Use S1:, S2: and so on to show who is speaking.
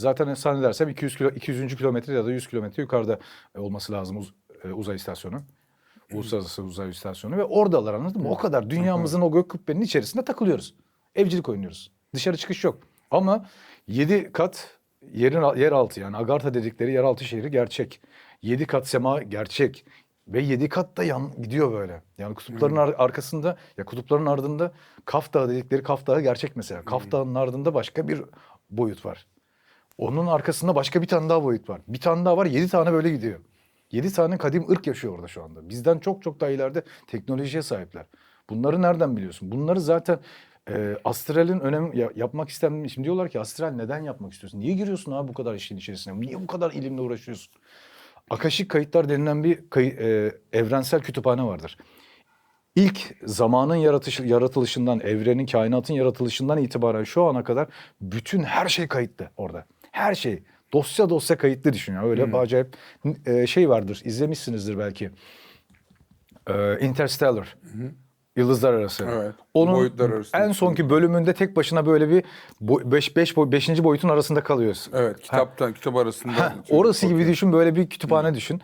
S1: Zaten zannedersem 200 kilo, 200. kilometre ya da 100 kilometre yukarıda e, olması lazım uz- e, uzay istasyonu. Uluslararası Uzay İstasyonu ve oradalar anladın mı? O kadar dünyamızın o gök kubbenin içerisinde takılıyoruz. Evcilik oynuyoruz. Dışarı çıkış yok. Ama 7 kat yerin yeraltı yani Agartha dedikleri yeraltı şehri gerçek. 7 kat sema gerçek. Ve 7 kat da yan gidiyor böyle. Yani kutupların ar- arkasında ya kutupların ardında Kaf Dağı dedikleri Kaf Dağı gerçek mesela. Kaf Dağı'nın ardında başka bir boyut var. Onun arkasında başka bir tane daha boyut var. Bir tane daha var yedi tane böyle gidiyor. Yedi tane kadim ırk yaşıyor orada şu anda. Bizden çok çok daha ileride teknolojiye sahipler. Bunları nereden biliyorsun? Bunları zaten e, astralin önem ya- yapmak istendiğini şimdi diyorlar ki astral neden yapmak istiyorsun? Niye giriyorsun abi bu kadar işin içerisine? Niye bu kadar ilimle uğraşıyorsun? Akaşik kayıtlar denilen bir kayı- e, evrensel kütüphane vardır. İlk zamanın yaratış, yaratılışından, evrenin, kainatın yaratılışından itibaren şu ana kadar bütün her şey kayıtlı orada. Her şey. Dosya dosya kayıtlı düşün ya. Öyle acayip e, şey vardır. izlemişsinizdir belki. E, Interstellar. Yıldızlar arası.
S2: Evet,
S1: Onun
S2: boyutlar arasında.
S1: en sonki bölümünde tek başına böyle bir 5 beş, beş, boy- beşinci boyutun arasında kalıyoruz.
S2: Evet kitaptan kitap arasında.
S1: Ha, orası gibi düşün böyle bir kütüphane düşün.